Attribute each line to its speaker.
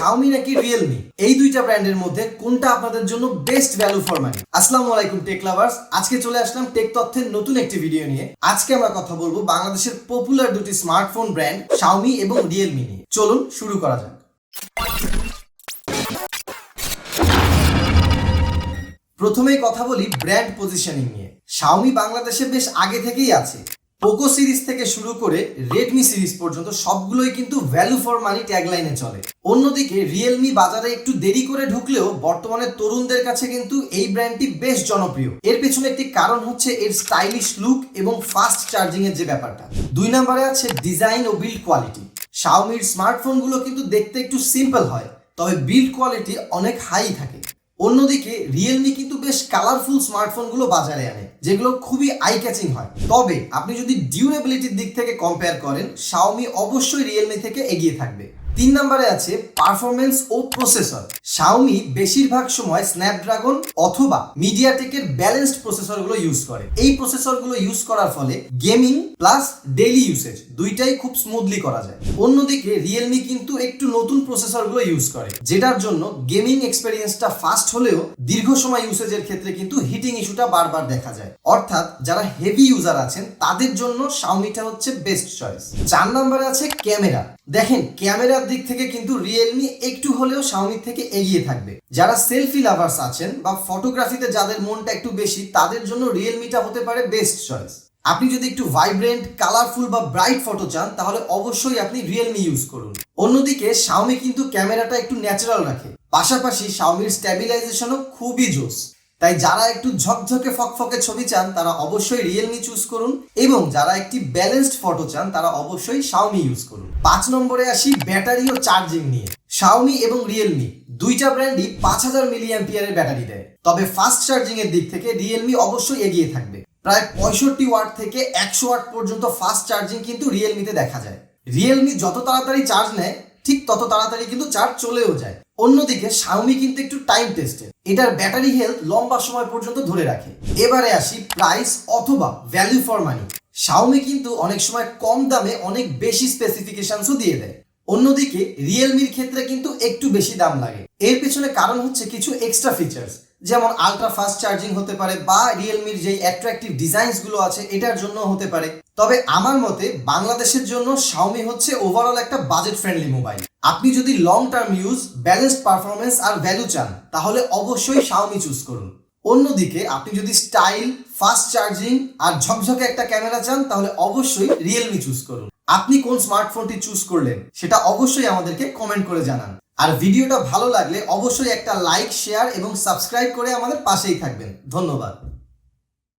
Speaker 1: Xiaomi নাকি Realme এই দুইটা ব্র্যান্ডের মধ্যে কোনটা আপনাদের জন্য বেস্ট ভ্যালু ফর মানি আসসালামু আলাইকুম টেক লাভার্স আজকে চলে আসলাম টেক তথ্যের নতুন একটি ভিডিও নিয়ে। আজকে আমরা কথা বলব বাংলাদেশের পপুলার দুটি স্মার্টফোন ব্র্যান্ড শাওমি এবং রিয়েলমি নিয়ে। চলুন, শুরু করা যাক। প্রথমেই কথা বলি ব্র্যান্ড পজিশনিং নিয়ে। শাওমি বাংলাদেশে বেশ আগে থেকেই আছে। পোকো সিরিজ থেকে শুরু করে রেডমি সিরিজ পর্যন্ত সবগুলোই কিন্তু ভ্যালু ফর মানি ট্যাগলাইনে চলে। অন্যদিকে রিয়েলমি বাজারে একটু দেরি করে ঢুকলেও বর্তমানে তরুণদের কাছে কিন্তু এই ব্র্যান্ডটি বেশ জনপ্রিয়। এর পেছনে একটি কারণ হচ্ছে এর স্টাইলিশ লুক এবং ফাস্ট চার্জিং এর যে ব্যাপারটা। দুই নম্বরে আছে ডিজাইন ও বিল্ড কোয়ালিটি শাওমির স্মার্টফোনগুলো কিন্তু দেখতে একটু সিম্পল হয়, তবে বিল্ড কোয়ালিটি অনেক হাই থাকে। অন্যদিকে রিয়েলমি কিন্তু বেশ কালারফুল স্মার্টফোনগুলো বাজারে আনে, যেগুলো খুবই আই ক্যাচিং হয়। তবে আপনি যদি ডিউরেবিলিটির দিক থেকে কম্পেয়ার করেন শাওমি অবশ্যই রিয়েলমি থেকে এগিয়ে থাকবে। তিন নম্বরে আছে পারফরমেন্স ও প্রসেসর শাওমি বেশিরভাগ সময় স্ন্যাপড্রাগন অথবা মিডিয়াটেকের ব্যালেন্সড প্রসেসরগুলো ইউজ করে। এই প্রসেসরগুলো ইউজ করার ফলে গেমিং প্লাস ডেইলি ইউসেজ দুইটাই খুব স্মুথলি করা যায়। অন্যদিকে রিয়েলমি কিন্তু একটু নতুন প্রসেসরগুলো ইউজ করে, যেটার জন্য গেমিং এক্সপেরিয়েন্সটা ফাস্ট হলেও দীর্ঘ সময় ইউসেজের ক্ষেত্রে কিন্তু হিটিং ইস্যুটা বারবার দেখা যায়। অর্থাৎ যারা হেভি ইউজার আছেন, তাদের জন্য শাওমিটা হচ্ছে বেস্ট চয়েস চার নম্বরে আছে ক্যামেরা। দেখেন ক্যামেরার দিক থেকে কিন্তু রিয়েলমি একটু হলেও শাওমি থেকে এগিয়ে থাকবে। যারা সেলফি লাভার্স আছেন বা ফটোগ্রাফিতে যাদের মনটা একটু বেশি, তাদের জন্য রিয়েলমিটা হতে পারে বেস্ট চয়েস আপনি যদি একটু ভাইব্রেন্ট কালারফুল বা ব্রাইট ফটো চান, তাহলে অবশ্যই আপনি রিয়েলমি ইউজ করুন। অন্যদিকে শাওমি কিন্তু ক্যামেরাটা একটু ন্যাচারাল রাখে। পাশাপাশি শাওমির স্ট্যাবিলাইজেশনও খুবই জোস। তাই যারা একটু ঝকঝকে ফকফকে ছবি চান, তারা অবশ্যই রিয়েলমি চুজ করুন এবং যারা একটি ব্যালেন্সড ফটো চান, তারা অবশ্যই শাওমি ইউজ করুন। পাঁচ নম্বরে আসি ব্যাটারি ও চার্জিং নিয়ে। শাওমি এবং রিয়েলমি দুইটা ব্র্যান্ডই পাঁচ হাজার মিলিয়াম্পিয়ারের ব্যাটারি দেয়। তবে ফাস্ট চার্জিং এর দিক থেকে রিয়েলমি অবশ্যই এগিয়ে থাকবে। প্রায় পঁয়ষট্টি ওয়াট থেকে একশো ওয়াট পর্যন্ত ফাস্ট চার্জিং কিন্তু রিয়েলমিতে দেখা যায়। রিয়েলমি যত তাড়াতাড়ি চার্জ নেয় ঠিক তত তাড়াতাড়ি কিন্তু চার্জ চলেও যায়। অন্যদিকে শাওমি কিন্তু একটু টাইম টেস্টেড এটার ব্যাটারি হেলথ লম্বা সময় পর্যন্ত ধরে রাখে। এবারে আসি প্রাইস অথবা ভ্যালু ফর মানি শাওমি কিন্তু অনেক সময় কম দামে অনেক বেশি স্পেসিফিকেশনসও দিয়ে দেয়। অন্যদিকে রিয়েলমির ক্ষেত্রে কিন্তু একটু বেশি দাম লাগে। এর পেছনে কারণ হচ্ছে কিছু এক্সট্রা ফিচার্স যেমন আলট্রা ফাস্ট চার্জিং হতে পারে বা রিয়েলমির যেই অ্যাট্রাকটিভ ডিজাইনসগুলো আছে, এটার জন্য হতে পারে। তবে আমার মতে বাংলাদেশের জন্য শাওমি হচ্ছে ওভারঅল একটা বাজেট ফ্রেন্ডলি মোবাইল আপনি যদি long term use balanced performance আর ভ্যালু চান, তাহলে অবশ্যই শাওমি চুজ করুন। অন্যদিকে আপনি যদি স্টাইল ফাস্ট চার্জিং আর ঝকঝকে একটা ক্যামেরা চান, তাহলে অবশ্যই রিয়েলমি চুজ করুন। আপনি কোন স্মার্টফোনটি চুজ করলেন, সেটা অবশ্যই আমাদেরকে কমেন্ট করে জানান। আর ভিডিওটা ভালো লাগলে অবশ্যই একটা লাইক শেয়ার এবং সাবস্ক্রাইব করে আমাদের পাশেই থাকবেন। ধন্যবাদ।